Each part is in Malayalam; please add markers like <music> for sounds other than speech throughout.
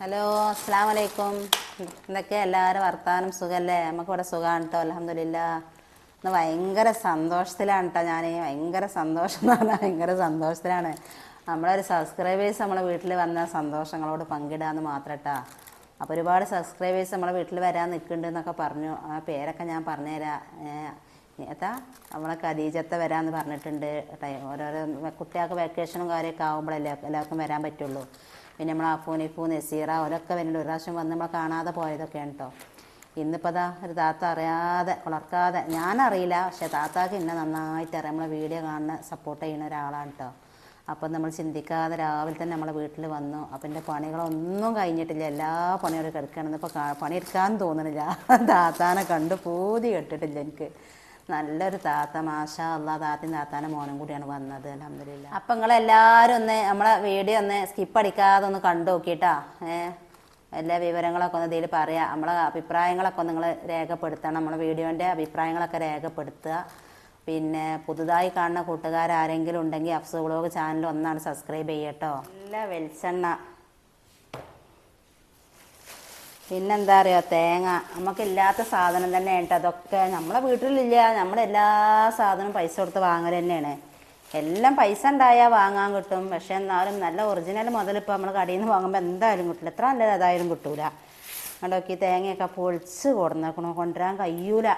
ഹലോ അസ്സാം വലൈക്കും എന്തൊക്കെ എല്ലാവരും വർത്താനം? സുഖമല്ലേ നമുക്ക് ഇവിടെ സുഖമാണ് കേട്ടോ അലഹമില്ല ഇന്ന് ഭയങ്കര സന്തോഷത്തിലാണ് കേട്ടോ ഞാൻ ഭയങ്കര സന്തോഷം എന്ന് പറഞ്ഞാൽ ഭയങ്കര സന്തോഷത്തിലാണ്. നമ്മളൊരു സബ്സ്ക്രൈബേഴ്സ് നമ്മളെ വീട്ടിൽ വന്ന സന്തോഷങ്ങളോട് പങ്കിടാന്ന് മാത്രം കേട്ടോ അപ്പോൾ ഒരുപാട് സബ്സ്ക്രൈബേഴ്സ് നമ്മളെ വീട്ടിൽ വരാൻ നിൽക്കുന്നുണ്ട് എന്നൊക്കെ പറഞ്ഞു. ആ പേരൊക്കെ ഞാൻ പറഞ്ഞുതരാം ഏതാ? നമ്മളെ ഖദീജത്തെ വരാമെന്ന് പറഞ്ഞിട്ടുണ്ട്. ഓരോരോ കുട്ടികൾക്ക് വെക്കേഷനും കാര്യമൊക്കെ ആകുമ്പോഴല്ലേ എല്ലാവർക്കും വരാൻ പറ്റുള്ളൂ. പിന്നെ നമ്മൾ അഫൂനിഫു നസീറ അവരൊക്കെ വരുന്നുണ്ട്. ഒരു പ്രാവശ്യം വന്ന് നമ്മൾ കാണാതെ പോയതൊക്കെയാണ് കേട്ടോ ഇന്നിപ്പോൾ അതാ ഒരു താത്ത അറിയാതെ വളർക്കാതെ. ഞാനറിയില്ല പക്ഷെ താത്താക്ക് ഇന്നെ നന്നായിട്ട് അറിയാം. നമ്മളെ വീഡിയോ കാണുന്ന സപ്പോർട്ട് ചെയ്യുന്ന ഒരാളാണ് കേട്ടോ അപ്പം നമ്മൾ ചിന്തിക്കാതെ രാവിലെ തന്നെ നമ്മളെ വീട്ടിൽ വന്നു. അപ്പം എന്റെ പണികളൊന്നും കഴിഞ്ഞിട്ടില്ല. എല്ലാ പണികളും കിടക്കണമെന്ന് ഇപ്പോൾ പണിയെടുക്കാൻ തോന്നണില്ല. <laughs> താത്താനെ കണ്ട് പൂതി കെട്ടിട്ടില്ല എനിക്ക്. നല്ലൊരു താത്ത മാഷ അള്ളാ താത്തയും താത്താന്റെ മോനും കൂടിയാണ് വന്നത് അലഹമില്ല അപ്പം നിങ്ങളെല്ലാവരും ഒന്ന് നമ്മളെ വീഡിയോ ഒന്ന് സ്കിപ്പ് അടിക്കാതെ ഒന്ന് കണ്ടു നോക്കിയിട്ടാ ഏഹ് എല്ലാ വിവരങ്ങളൊക്കെ ഒന്ന് ഇതിൽ പറയാം. നമ്മളെ അഭിപ്രായങ്ങളൊക്കെ ഒന്ന് നിങ്ങൾ രേഖപ്പെടുത്തണം. നമ്മളെ വീഡിയോന്റെ അഭിപ്രായങ്ങളൊക്കെ രേഖപ്പെടുത്തുക. പിന്നെ പുതുതായി കാണുന്ന കൂട്ടുകാരാരെങ്കിലും ഉണ്ടെങ്കിൽ അഫ്സു വ്ളോഗ് ചാനൽ ഒന്നാണ് സബ്സ്ക്രൈബ് ചെയ്യട്ടോ. നല്ല വെളിച്ചെണ്ണ. പിന്നെന്താ അറിയോ? തേങ്ങ. നമുക്കില്ലാത്ത സാധനം തന്നെ കേട്ടോ അതൊക്കെ നമ്മളെ വീട്ടിലില്ല. നമ്മളെല്ലാ സാധനവും പൈസ കൊടുത്ത് വാങ്ങൽ തന്നെയാണ്. എല്ലാം പൈസ ഉണ്ടായാൽ വാങ്ങാൻ കിട്ടും. പക്ഷെ എന്നാലും നല്ല ഒറിജിനൽ മുതൽ ഇപ്പോൾ നമ്മൾ കടയിൽ നിന്ന് വാങ്ങുമ്പോൾ എന്തായാലും കിട്ടില്ല എത്ര നല്ലത് അതായാലും കിട്ടൂല. കണ്ടോക്കി തേങ്ങയൊക്കെ പൊളിച്ച് കൊടുന്നേക്കണു. കൊണ്ടുവരാൻ കഴിയൂല.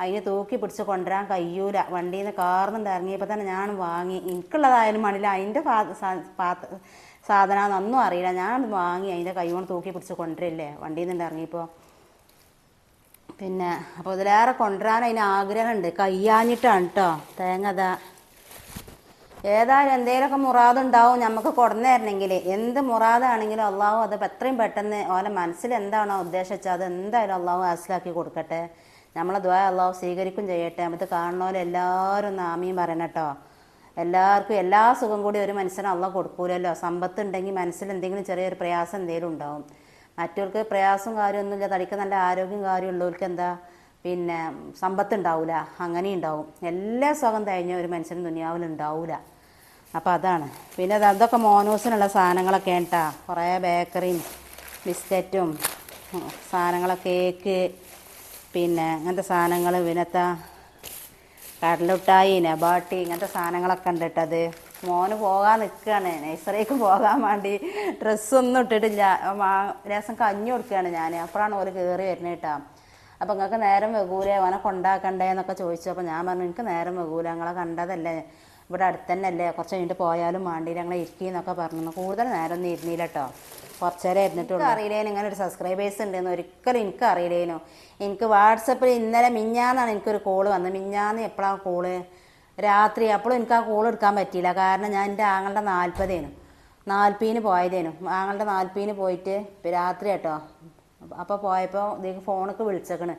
അതിന് തൂക്കി പിടിച്ച് കൊണ്ടുവരാൻ കഴിയൂല. വണ്ടിയിൽ നിന്ന് കാർന്നുണ്ട് ഇറങ്ങിയപ്പോൾ തന്നെ ഞാൻ വാങ്ങി. എനിക്കുള്ളതായാലും മണില്ല. അതിന്റെ പാത്ര സാധനമാണെന്നൊന്നും അറിയില്ല. ഞാൻ വാങ്ങി അതിന്റെ കൈ കൊണ്ട് തൂക്കി പിടിച്ച് കൊണ്ടുവരില്ലേ? വണ്ടിയിൽ നിന്ന് ഇറങ്ങിയപ്പോൾ പിന്നെ അപ്പോൾ ഇതിലേറെ കൊണ്ടുവരാൻ അതിന് ആഗ്രഹമുണ്ട്. കയ്യാഞ്ഞിട്ടാണ് കേട്ടോ തേങ്ങ ഏതായാലും എന്തെങ്കിലുമൊക്കെ മുറാദുണ്ടാവും. നമുക്ക് കൊടുന്നു തരണമെങ്കിൽ എന്ത് മുറാദാണെങ്കിലും അള്ളാഹു അത് എത്രയും പെട്ടെന്ന് ഓലെ മനസ്സിൽ എന്താണോ ഉദ്ദേശിച്ചത് അത് എന്തായാലും അള്ളാഹു മനസ്സിലാക്കി കൊടുക്കട്ടെ. നമ്മളെ ദ്വാ അള്ളാഹു സ്വീകരിക്കും ചെയ്യട്ടെ. നമുക്ക് കാണുന്നവരെല്ലാവരും ഒന്ന് പറയണം കേട്ടോ എല്ലാവർക്കും എല്ലാ സുഖം കൂടി ഒരു മനുഷ്യന് അള്ള കൊടുക്കൂലല്ലോ. സമ്പത്ത് ഉണ്ടെങ്കിൽ മനസ്സിൽ എന്തെങ്കിലും ചെറിയൊരു പ്രയാസം എന്തെങ്കിലും ഉണ്ടാവും. മറ്റവർക്ക് പ്രയാസവും കാര്യമൊന്നുമില്ല. തടിക്ക് നല്ല ആരോഗ്യം കാര്യമുള്ളവർക്ക് എന്താ? പിന്നെ സമ്പത്ത് ഉണ്ടാവില്ല അങ്ങനെ ഉണ്ടാവും. എല്ലാ സുഖം തഴഞ്ഞ ഒരു മനുഷ്യനും ദുനിയാവിൽ ഉണ്ടാവില്ല അപ്പോൾ അതാണ്. പിന്നെ അത് അതൊക്കെ മോനോസിനുള്ള സാധനങ്ങളൊക്കെ കേട്ടാ. കുറേ ബേക്കറിയും ബിസ്ക്കറ്റും സാധനങ്ങളൊക്കെ കേക്ക് പിന്നെ അങ്ങനത്തെ സാധനങ്ങൾ പിന്നത്തെ കടലുട്ടായി നബാട്ടി ഇങ്ങനത്തെ സാധനങ്ങളൊക്കെ ഉണ്ട് കേട്ടോ അത്. മോന് പോകാൻ നിൽക്കുകയാണ് നഴ്സറിക്ക് പോകാൻ വേണ്ടി ഡ്രസ്സൊന്നും ഇട്ടിട്ടില്ല. രസം കഞ്ഞി കൊടുക്കുകയാണ് ഞാൻ. അപ്പോഴാണ് ഓര് കയറി വരുന്നത് കേട്ടോ. അപ്പം നിങ്ങൾക്ക് നേരം വെകൂലേ അവനെ കൊണ്ടാക്കണ്ടേ എന്നൊക്കെ ചോദിച്ചു. അപ്പോൾ ഞാൻ പറഞ്ഞു എനിക്ക് നേരം വെകൂല. ഞങ്ങളെ കണ്ടതല്ലേ? ഇവിടെ അടുത്ത് തന്നെ അല്ലേ? കുറച്ച് കഴിഞ്ഞിട്ട് പോയാലും വേണ്ടിയില്ല. ഞങ്ങളെ ഇരിക്കുന്നൊക്കെ പറഞ്ഞു. കൂടുതൽ നേരം ഒന്നും ഇരുന്നില്ല കേട്ടോ. കുറച്ച് നേരം ഇരുന്നിട്ടുള്ളൂ ഇങ്ങനെ ഒരു സബ്സ്ക്രൈബേഴ്സ് ഉണ്ടെന്ന്. ഒരിക്കലും എനിക്ക് അറിയില്ലേനു എനിക്ക് വാട്സപ്പിൽ ഇന്നലെ മിഞ്ഞാന്നാണ് എനിക്കൊരു കോൾ വന്നത്. മിഞ്ഞാന്ന് എപ്പോഴാണ് കോൾ രാത്രി. അപ്പോഴും എനിക്ക് ആ കോൾ എടുക്കാൻ പറ്റിയില്ല. കാരണം ഞാൻ എന്റെ ആങ്ങളുടെ നാൽപ്പതേനു നാൽപ്പതിന് പോയതേനു. ആങ്ങളുടെ നാൽപ്പതിന് പോയിട്ട് രാത്രി കേട്ടോ അപ്പോൾ പോയപ്പോൾ ഇതേക്ക് ഫോണൊക്കെ വിളിച്ചേക്കണ്.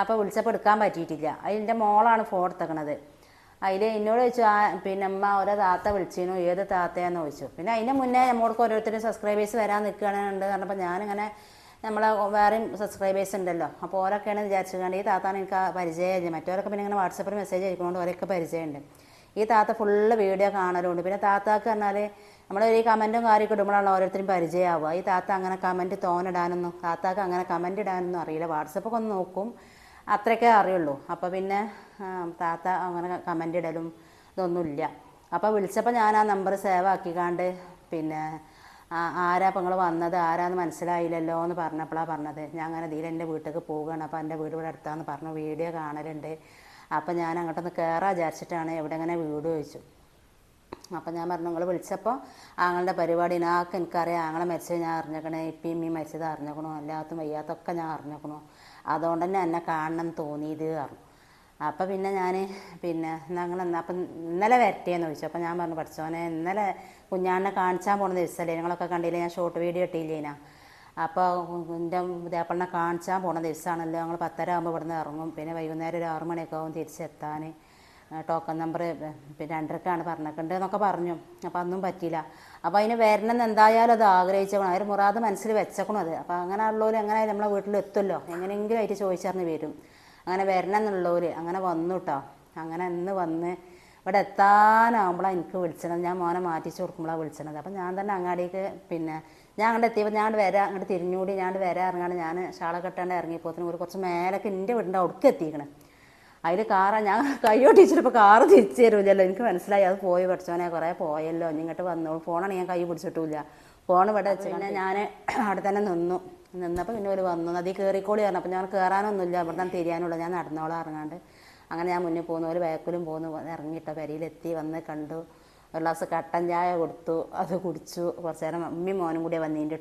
അപ്പോൾ വിളിച്ചപ്പോൾ എടുക്കാൻ പറ്റിയിട്ടില്ല. അതിന്റെ മോളാണ് ഫോൺ എടുത്തേക്കണത്. അതിൽ എന്നോട് ചോദിച്ചു ആ പിന്നെ അമ്മ ഓരോ താത്ത വിളിച്ചിരുന്നു ഏത് താത്തയാന്ന് ചോദിച്ചു. പിന്നെ അതിന്റെ മുന്നേ നമ്മൾക്ക് ഓരോരുത്തരും സബ്സ്ക്രൈബേഴ്സ് വരാൻ നിൽക്കുകയാണെന്നുണ്ട് പറഞ്ഞപ്പോൾ ഞാനിങ്ങനെ നമ്മളെ വേറെയും സബ്സ്ക്രൈബേഴ്സ് ഉണ്ടല്ലോ അപ്പോൾ ഓരൊക്കെയാണ് വിചാരിച്ചുകൊണ്ട് ഈ താത്താണ് എനിക്ക് പരിചയമില്ല. മറ്റവരൊക്കെ പിന്നെ ഇങ്ങനെ വാട്സപ്പിൽ മെസ്സേജ് അയക്കുന്നതുകൊണ്ട് ഓരൊക്കെ പരിചയമുണ്ട്. ഈ താത്ത ഫുള്ള് വീഡിയോ കാണലുണ്ട്. പിന്നെ താത്താക്ക് പറഞ്ഞാൽ നമ്മൾ ഈ കമന്റും കാര്യമൊക്കെ ഇടുമ്പോഴാണ് ഓരോരുത്തരും പരിചയമാവുക. ഈ താത്ത അങ്ങനെ കമന്റ് തോന്നിടാനൊന്നും താത്താക്ക് അങ്ങനെ കമന്റ് ഇടാനൊന്നും അറിയില്ല. വാട്സപ്പൊക്കെ ഒന്ന് നോക്കും. അത്രയൊക്കെ അറിയുള്ളൂ. അപ്പോൾ പിന്നെ താത്ത അങ്ങനെ കമന്റ് ഇടലും ഇതൊന്നുമില്ല. അപ്പോൾ വിളിച്ചപ്പോൾ ഞാൻ ആ നമ്പർ സേവ് ആക്കിക്കാണ്ട് പിന്നെ ആരാ ഇപ്പോൾ നിങ്ങൾ വന്നത്? ആരാന്ന് മനസ്സിലായില്ലല്ലോ എന്ന് പറഞ്ഞപ്പോഴാണ് പറഞ്ഞത്. ഞാൻ അങ്ങനെ ഇതിൽ എന്റെ വീട്ടിലേക്ക് പോവുകയാണ്. അപ്പോൾ എന്റെ വീട് ഇവിടെ അടുത്താന്ന് പറഞ്ഞു. വീഡിയോ കാണലുണ്ട്. അപ്പോൾ ഞാൻ അങ്ങോട്ടൊന്ന് കയറാൻ വിചാരിച്ചിട്ടാണ് എവിടെ ഇങ്ങനെ വീട് ചോദിച്ചു. അപ്പം ഞാൻ പറഞ്ഞു നിങ്ങൾ വിളിച്ചപ്പോൾ ആങ്ങളുടെ പരിപാടി നാക്ക് എനിക്കറിയാം. ആങ്ങളെ മരിച്ചത് ഞാൻ അറിഞ്ഞേക്കണേ. ഇപ്പം ഇമ്മി മരിച്ചത് അറിഞ്ഞേക്കണോ. എല്ലാത്തും വയ്യാത്തൊക്കെ ഞാൻ അറിഞ്ഞേക്കണു. അതുകൊണ്ട് തന്നെ എന്നെ കാണണം തോന്നിയത് പറഞ്ഞു. അപ്പം പിന്നെ ഞാൻ പിന്നെ ഞങ്ങൾ എന്നാൽ അപ്പം ഇന്നലെ വരട്ടേന്ന് ചോദിച്ചു. അപ്പം ഞാൻ പറഞ്ഞു പഠിച്ചോനെ ഇന്നലെ കുഞ്ഞാണ്ണെ കാണിച്ചാൽ പോകുന്ന ദിവസമല്ലേ നിങ്ങളൊക്കെ കണ്ടില്ലേ ഞാൻ ഷോർട്ട് വീഡിയോ ഇട്ടില്ലേനാ. അപ്പോൾ എന്റെ പുതിയാപ്പളിനെ കാണിച്ചാൽ പോകുന്ന ദിവസമാണല്ലോ ഞങ്ങൾ പത്തര ആകുമ്പോൾ ഇവിടുന്ന് ഇറങ്ങും. പിന്നെ വൈകുന്നേരം ഒരു ആറ് മണിയൊക്കെ ആവും തിരിച്ചെത്താൻ ടോക്കൺ നമ്പർ പിന്നെ രണ്ടരക്കാണ് പറഞ്ഞിട്ടുണ്ട് എന്നൊക്കെ പറഞ്ഞു. അപ്പോൾ അതൊന്നും പറ്റിയില്ല. അപ്പോൾ അതിന് വരണം എന്തായാലും അത് ആഗ്രഹിച്ചേക്കണം. അവർ മുറാദ് മനസ്സിൽ വെച്ചേക്കണം അത്. അപ്പോൾ അങ്ങനെ ഉള്ളവർ എങ്ങനെ നമ്മളെ വീട്ടിൽ എത്തുമല്ലോ എങ്ങനെയെങ്കിലും ആയിട്ട് ചോദിച്ചറിഞ്ഞ് വരും. അങ്ങനെ വരണം എന്നുള്ളവർ അങ്ങനെ വന്നു കേട്ടോ അങ്ങനെ ഇന്ന് വന്ന് ഇവിടെ എത്താനാകുമ്പോഴാണ് എനിക്ക് വിളിച്ചത്. ഞാൻ മോനെ മാറ്റിച്ച് കൊടുക്കുമ്പോഴാണ് വിളിച്ചത്. അപ്പം ഞാൻ തന്നെ അങ്ങാടിക്ക് പിന്നെ ഞാൻ അങ്ങോട്ട് എത്തിയപ്പോൾ ഞാൻ വരാം അങ്ങോട്ട് തിരിഞ്ഞൂടി ഞാൻ വരാൻ ഇറങ്ങാണ്ട് ഞാൻ ഷാള കെട്ടാണ്ട് ഇറങ്ങിയപ്പോത്തിന് ഒരു കുറച്ച് മേലൊക്കെ എന്റെ വീടിന്റെ അവിടേക്ക് എത്തിക്കണേ. അതിൽ കാറാ ഞാൻ കൈയോട്ട് ഇച്ചിരിപ്പോൾ കാറ് തിരിച്ചു തരൂല്ലല്ലോ. എനിക്ക് മനസ്സിലായി അത് പോയി പഠിച്ചോനെ കുറേ പോയല്ലോ. ഇങ്ങോട്ട് വന്നോളൂ ഫോണാണ് ഞാൻ കൈ പിടിച്ചിട്ടില്ല. ഫോൺ ഇവിടെ വെച്ച് പിന്നെ ഞാൻ അവിടെ തന്നെ നിന്നു. നിന്നപ്പോൾ പിന്നെ ഒരു വന്നു. നദി കയറിക്കോളി പറഞ്ഞു. അപ്പോൾ ഞാൻ കയറാനൊന്നുമില്ല ഇവിടെ നിന്ന് തിരിയാനുള്ള. ഞാൻ നടന്നോളാം ഇറങ്ങാണ്ട് അങ്ങനെ ഞാൻ മുന്നിൽ പോകുന്നു ഒരു ബാക്കിലും പോകുന്നു ഇറങ്ങിയിട്ടോ പെരിയിലെത്തി. വന്ന് കണ്ടു. ഒരു ഗ്ലാസ് കട്ടൻ ചായ കൊടുത്തു. അത് കുടിച്ചു. കുറച്ച് നേരം അമ്മയും മോനും കൂടിയാണ് വന്നീന്റെ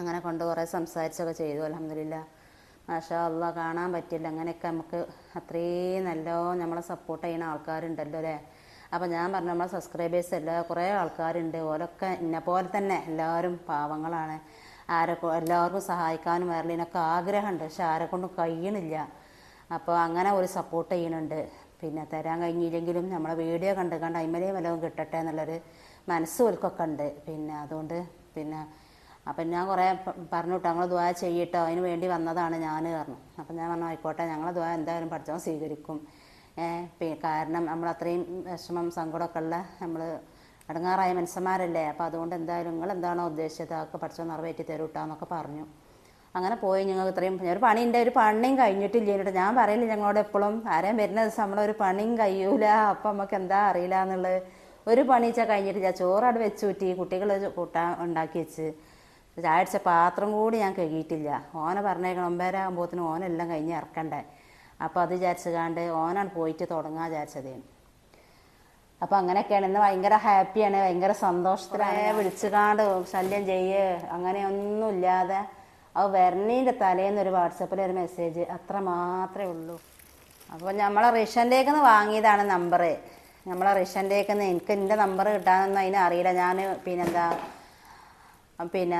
അങ്ങനെ കൊണ്ട് കുറേ സംസാരിച്ചൊക്കെ ചെയ്തു. അലഹമില്ല മാഷാ കാണാൻ പറ്റില്ല. അങ്ങനെയൊക്കെ നമുക്ക് അത്രയും നല്ലോ നമ്മളെ സപ്പോർട്ട് ചെയ്യുന്ന ആൾക്കാരുണ്ടല്ലോ അല്ലേ? അപ്പോൾ ഞാൻ പറഞ്ഞു നമ്മളെ സബ്സ്ക്രൈബേഴ്സ് എല്ലാ കുറേ ആൾക്കാരുണ്ട്. ഓരൊക്കെ എന്നെ പോലെ തന്നെ എല്ലാവരും പാവങ്ങളാണ്. ആരെ എല്ലാവർക്കും സഹായിക്കാനും വരലിനൊക്കെ ആഗ്രഹമുണ്ട് പക്ഷെ ആരെ കൊണ്ടും കഴിയണില്ല. അപ്പോൾ അങ്ങനെ ഒരു സപ്പോർട്ട് ചെയ്യണുണ്ട് പിന്നെ തരാൻ കഴിഞ്ഞില്ലെങ്കിലും നമ്മളെ വീഡിയോ കണ്ട് കണ്ട് വല്ലതും കിട്ടട്ടെ എന്നുള്ളൊരു മനസ്സ് ഓൽക്കൊക്കെ ഉണ്ട്. പിന്നെ അതുകൊണ്ട് പിന്നെ അപ്പം ഞാൻ കുറേ പറഞ്ഞു കേട്ടോ ഞങ്ങൾ ദ്വാ ചെയ്യട്ടോ അതിന് വേണ്ടി വന്നതാണ് ഞാൻ പറഞ്ഞു. അപ്പം ഞാൻ പറഞ്ഞു ആയിക്കോട്ടെ ഞങ്ങൾ ദ്വാ എന്തായാലും പഠിച്ചോ സ്വീകരിക്കും. കാരണം നമ്മൾ അത്രയും വിഷമം സങ്കടമൊക്കെ ഉള്ള നമ്മൾ ഇടങ്ങാറായ മനുഷ്യന്മാരല്ലേ? അപ്പോൾ അതുകൊണ്ട് എന്തായാലും നിങ്ങൾ എന്താണോ ഉദ്ദേശിച്ചത് അതൊക്കെ പഠിച്ചോ നിറവേറ്റി തരൂ കേട്ടോ എന്നൊക്കെ പറഞ്ഞു. അങ്ങനെ പോയി ഞങ്ങൾക്ക് ഇത്രയും ഒരു പണിന്റെ ഒരു പണിയും കഴിഞ്ഞിട്ടില്ല എന്നിട്ട് ഞാൻ പറയില്ല ഞങ്ങളോട് എപ്പോഴും ആരെയും വരുന്ന ദിവസം നമ്മളൊരു പണിയും കഴിയൂല അപ്പം നമുക്ക് എന്താ അറിയില്ല എന്നുള്ളത്. ഒരു പണിച്ച കഴിഞ്ഞിട്ടില്ല ചോറവിടെ വെച്ച് ഊറ്റി കുട്ടികൾ കൂട്ടാൻ ഉണ്ടാക്കി വെച്ച്. ചായ അടിച്ച പാത്രം കൂടി ഞാൻ കഴുകിയിട്ടില്ല. ഓനെ പറഞ്ഞേക്കണം ഒമ്പതര ആകുമ്പോഴത്തേനും ഓനെല്ലാം കഴിഞ്ഞ് ഇറക്കണ്ടേ. അപ്പോൾ അത് വിചാരിച്ചുകാണ്ട് ഓനാണ് പോയിട്ട് തുടങ്ങാൻ വിചാരിച്ചത്. അപ്പോൾ അങ്ങനെയൊക്കെയാണ്. ഇന്ന് ഭയങ്കര ഹാപ്പിയാണ്. ഭയങ്കര സന്തോഷത്തിലായ വിളിച്ചു കാണ്ട് ശല്യം ചെയ്യേ. അങ്ങനെയൊന്നും ഇല്ലാതെ അത് വരണീന്റെ തലേന്ന് ഒരു വാട്സപ്പിൽ ഒരു മെസ്സേജ്. അത്ര മാത്രമേ ഉള്ളൂ. അപ്പോൾ നമ്മളെ റിഷന്റേക്ക് നിന്ന് വാങ്ങിയതാണ് നമ്പർ നമ്മളെ റിഷന്റേക്ക് നിന്ന് എനിക്ക് എന്റെ നമ്പർ കിട്ടാനൊന്നും അതിനെ അറിയില്ല. ഞാൻ പിന്നെന്താ പിന്നെ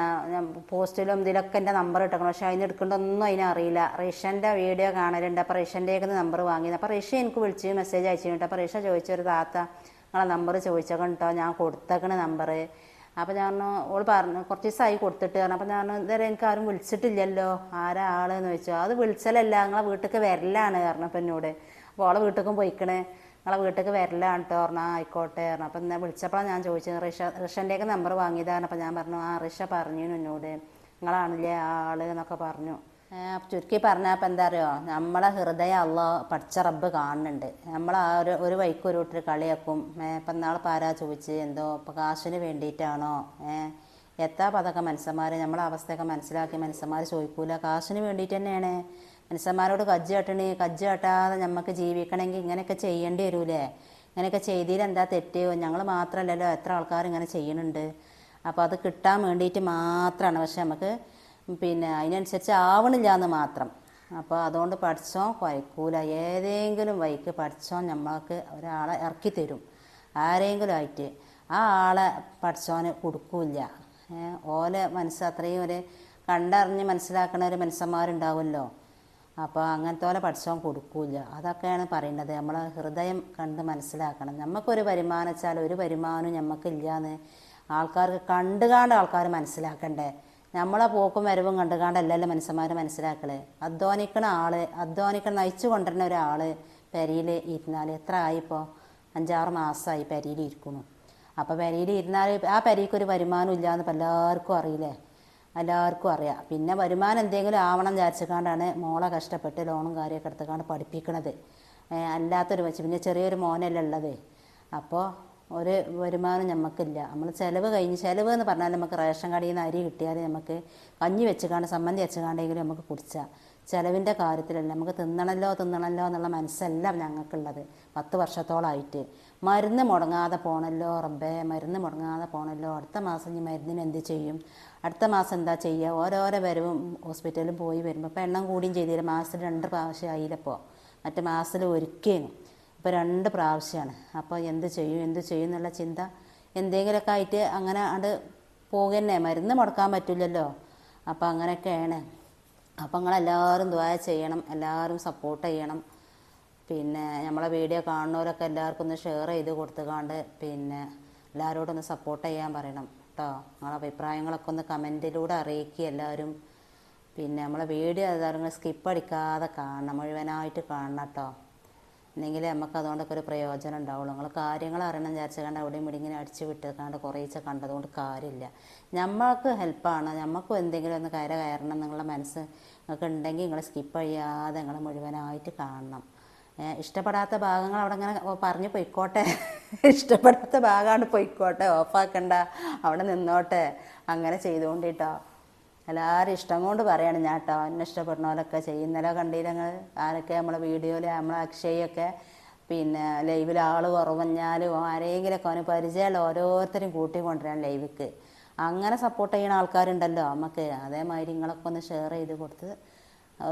പോസ്റ്റിലും ഇതിലൊക്കെ എന്റെ നമ്പർ ഇട്ടേക്കണം. പക്ഷേ അതിന് എടുക്കേണ്ടതൊന്നും അതിനറിയില്ല റീഷന്റെ വീഡിയോ കാണലുണ്ട്. അപ്പോൾ റേഷന്റെയൊക്കെ നമ്പർ വാങ്ങിയത് അപ്പോൾ റേഷ എനിക്ക് വിളിച്ച് മെസ്സേജ് അയച്ചു കേട്ടോ. അപ്പോൾ റേഷ ചോദിച്ചൊരു താത്ത നിങ്ങളെ നമ്പർ ചോദിച്ചേക്കണം കേട്ടോ. ഞാൻ കൊടുത്തേക്കണ നമ്പർ അപ്പോൾ ഞാൻ പറഞ്ഞു ഓൾ പറഞ്ഞു കുറച്ച് ദിവസമായി കൊടുത്തിട്ട് കാരണം അപ്പോൾ ഞാൻ പറഞ്ഞു, ഇതുവരെ എനിക്ക് ആരും വിളിച്ചിട്ടില്ലല്ലോ. ആരാ ആളെന്ന് ചോദിച്ചു. അത് വിളിച്ചലല്ല നിങ്ങളെ വീട്ടിലേക്ക് വരലാണ്. കാരണം അപ്പം എന്നോട്. അപ്പോൾ ഓളെ വീട്ടിലേക്കും പോയിക്കണേ. നിങ്ങളെ വീട്ടിലേക്ക് വരലാണ് കേട്ടോ പറഞ്ഞാൽ ആയിക്കോട്ടെ പറഞ്ഞു. അപ്പം എന്നെ വിളിച്ചപ്പോഴാണ് ഞാൻ ചോദിച്ചത് റിഷ റിഷന്റെയൊക്കെ നമ്പർ വാങ്ങിയതാണ് അപ്പം ഞാൻ പറഞ്ഞു ആ റിഷ പറഞ്ഞു എന്നോട്. നിങ്ങളാണല്ലേ ആ ആൾ എന്നൊക്കെ പറഞ്ഞു. ചുരുക്കി പറഞ്ഞാൽ അപ്പം എന്താ അറിയോ? നമ്മളെ ഹൃദയം അല്ല പഠിച്ച റബ്ബ് കാണുന്നുണ്ട്. നമ്മൾ ആ ഒരു ഒരു വൈക്ക് ഒരു കൂട്ടർ കളിയാക്കും. ഇപ്പം നാളെ പാരാ ചോദിച്ച്? എന്തോ ഇപ്പം കാശിന് വേണ്ടിയിട്ടാണോ? എത്താ പതൊക്കെ മനുഷ്യന്മാർ നമ്മളെ അവസ്ഥയൊക്കെ മനസ്സിലാക്കി മനുഷ്യന്മാർ ചോദിക്കൂല. കാശിന് വേണ്ടിയിട്ട് തന്നെയാണ്. മനുഷ്യന്മാരോട് കജ്ജ് കെട്ടണേ കജ്ജ് കെട്ടാതെ നമുക്ക് ജീവിക്കണമെങ്കിൽ ഇങ്ങനെയൊക്കെ ചെയ്യേണ്ടി വരൂലേ? ഇങ്ങനെയൊക്കെ ചെയ്തതിൽ എന്താ തെറ്റ്? ഞങ്ങൾ മാത്രമല്ലല്ലോ എത്ര ആൾക്കാർ ഇങ്ങനെ ചെയ്യുന്നുണ്ട് അപ്പോൾ അത് കിട്ടാൻ വേണ്ടിയിട്ട് മാത്രമാണ് പക്ഷെ നമുക്ക് പിന്നെ അതിനനുസരിച്ച് ആവണില്ല എന്ന് മാത്രം. അപ്പോൾ അതുകൊണ്ട് പഠിച്ചോ കുഴക്കൂല ഏതെങ്കിലും വൈക്ക് പഠിച്ചോ നമ്മൾക്ക് ഒരാളെ ഇറക്കി തരും. ആരെങ്കിലും ആയിട്ട്. ആ ആളെ പഠിച്ചോന് കൊടുക്കൂല ഓലെ മനസ്സ് അത്രയും ഒരു കണ്ടറിഞ്ഞ് മനസ്സിലാക്കുന്ന ഒരു മനുഷ്യന്മാരുണ്ടാവുമല്ലോ. അപ്പോൾ അങ്ങനത്തെ പോലെ പഠിച്ചോൻ കൊടുക്കൂല അതൊക്കെയാണ് പറയുന്നത്. നമ്മൾ ഹൃദയം കണ്ട് മനസ്സിലാക്കണം. നമുക്കൊരു വരുമാനം വെച്ചാൽ ഒരു വരുമാനവും നമുക്കില്ലാന്ന് ആൾക്കാർക്ക് കണ്ടുകാണ്ട് ആൾക്കാർ മനസ്സിലാക്കണ്ടേ? നമ്മളെ പോക്കും വരവും കണ്ടുകാണ്ടല്ലല്ലോ മനുഷ്യന്മാർ മനസ്സിലാക്കൽ. അധ്വാനിക്കണ ആൾ അധ്വാനിക്കണ നയിച്ചു കൊണ്ടുവരുന്ന ഒരാൾ പെരിയിൽ ഇരുന്നാൽ എത്ര ആയിപ്പോൾ അഞ്ചാറ് മാസമായി പെരിയിൽ ഇരിക്കുന്നു അപ്പോൾ പെരിയിൽ ഇരുന്നാൽ ആ പെരിക്ക് ഒരു വരുമാനം ഇല്ലയെന്ന് പലർക്കും അറിയില്ലേ? എല്ലാവർക്കും അറിയാം. പിന്നെ വരുമാനം എന്തെങ്കിലും ആവണം വിചാരിച്ചുകൊണ്ടാണ് മോളെ കഷ്ടപ്പെട്ട് ലോണും കാര്യമൊക്കെ എടുത്തുകൊണ്ട് പഠിപ്പിക്കണത്. അല്ലാത്തൊരു വെച്ച് പിന്നെ ചെറിയൊരു മോനല്ലേ ഉള്ളത്. അപ്പോൾ ഒരു വരുമാനം നമുക്കില്ല നമ്മൾ ചിലവ് കഴിഞ്ഞ് ചിലവ് എന്ന് പറഞ്ഞാൽ നമുക്ക് റേഷൻ കടയിൽ നിന്ന് അരി കിട്ടിയാൽ നമുക്ക് കഞ്ഞി വെച്ചുകാണ്ട് സമ്മന്തി വെച്ചുകാണ്ടെങ്കിലും നമുക്ക് കുടിച്ചാൽ ചിലവിന്റെ കാര്യത്തിലല്ല. നമുക്ക് തിന്നണല്ലോ തിന്നണല്ലോ എന്നുള്ള മനസ്സല്ല ഞങ്ങൾക്കുള്ളത്. പത്ത് വർഷത്തോളമായിട്ട് മരുന്ന് മുടങ്ങാതെ പോണല്ലോ റബ്ബേ മരുന്ന് മുടങ്ങാതെ പോണല്ലോ. അടുത്ത മാസം ഇനി മരുന്നിന് എന്ത് ചെയ്യും? അടുത്ത മാസം എന്താ ചെയ്യുക ഓരോരോ വരവും ഹോസ്പിറ്റലിൽ പോയി വരുമ്പോൾ ഇപ്പോൾ എണ്ണം കൂടിയും ചെയ്തില്ല. മാസത്തിൽ രണ്ട് പ്രാവശ്യം ആയില്ലപ്പോൾ മറ്റേ മാസത്തിൽ ഒരിക്കലും ഇപ്പോൾ രണ്ട് പ്രാവശ്യമാണ് അപ്പോൾ എന്ത് ചെയ്യും? എന്ത് ചെയ്യും എന്നുള്ള ചിന്ത എന്തെങ്കിലുമൊക്കെ ആയിട്ട് അങ്ങനെ അത് പോകുന്നേ. മരുന്ന് മുടക്കാൻ പറ്റില്ലല്ലോ. അപ്പോൾ അങ്ങനെയൊക്കെയാണ്. അപ്പോൾ നിങ്ങളെല്ലാവരും ദ്വാ ചെയ്യണം എല്ലാവരും സപ്പോർട്ട് ചെയ്യണം. പിന്നെ നമ്മളെ വീഡിയോ കാണുന്നവരൊക്കെ എല്ലാവർക്കും ഒന്ന് ഷെയർ ചെയ്ത് കൊടുത്തുകാണ്ട് പിന്നെ എല്ലാവരോടും ഒന്ന് സപ്പോർട്ട് ചെയ്യാൻ പറയണം കേട്ടോ നിങ്ങളെ അഭിപ്രായങ്ങളൊക്കെ ഒന്ന് കമന്റിലൂടെ അറിയിക്കുക എല്ലാവരും. പിന്നെ നമ്മളെ വീഡിയോ ഏതായാലും സ്കിപ്പ് അടിക്കാതെ കാണണം മുഴുവനായിട്ട് കാണണം കേട്ടോ എന്നെങ്കിലേ നമുക്ക് അതുകൊണ്ടൊക്കെ ഒരു പ്രയോജനം ഉണ്ടാവുള്ളൂ. നിങ്ങൾ കാര്യങ്ങൾ അറിയണം വിചാരിച്ച കണ്ട് അവിടെയും ഇവിടെ ഇങ്ങനെ അടിച്ച് വിട്ടേക്കാണ്ട് കുറേശ്ശെ കണ്ടതുകൊണ്ട് കാര്യമില്ല. നമ്മൾക്ക് ഹെൽപ്പാണ് നമുക്കും എന്തെങ്കിലും ഒന്ന് കയറി കയറണം നിങ്ങളുടെ മനസ്സ് നിങ്ങൾക്ക് ഉണ്ടെങ്കിൽ നിങ്ങൾ സ്കിപ്പ് ചെയ്യാതെ നിങ്ങൾ മുഴുവനായിട്ട് കാണണം. ഇഷ്ടപ്പെടാത്ത ഭാഗങ്ങൾ അവിടെ ഇങ്ങനെ പറഞ്ഞു പൊയ്ക്കോട്ടെ. <laughs> ഇഷ്ടപ്പെടാത്ത ഭാഗമാണ് പൊയ്ക്കോട്ടെ. ഓഫാക്കണ്ട അവിടെ നിന്നോട്ടെ. അങ്ങനെ ചെയ്തുകൊണ്ടിട്ടോ. എല്ലാവരും ഇഷ്ടം കൊണ്ട് പറയാണ് ഞാൻ കേട്ടോ എന്നെ ഇഷ്ടപ്പെടുന്നവരൊക്കെ ചെയ്യുന്നല്ലോ കണ്ടില്ല ഞങ്ങൾ ആരൊക്കെ നമ്മളെ വീഡിയോയിൽ നമ്മളെ അക്ഷയൊക്കെ? പിന്നെ ലൈവിൽ ആൾ കുറവഞ്ഞാലും ആരെങ്കിലുമൊക്കെ അവന് പരിചയമുള്ള ഓരോരുത്തരും കൂട്ടിക്കൊണ്ടിരാൻ ലൈവിക്ക്. അങ്ങനെ സപ്പോർട്ട് ചെയ്യുന്ന ആൾക്കാരുണ്ടല്ലോ നമുക്ക് അതേമാതിരി നിങ്ങളൊക്കെ ഒന്ന് ഷെയർ ചെയ്ത് കൊടുത്ത്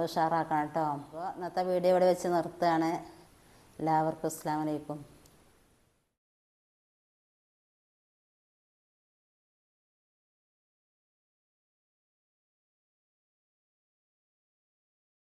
ഉഷാറാക്കണം കേട്ടോ അപ്പോൾ ഇന്നത്തെ വീഡിയോ ഇവിടെ വെച്ച് നിർത്തുകയാണ്. എല്ലാവർക്കും അസ്സാം വലൈക്കും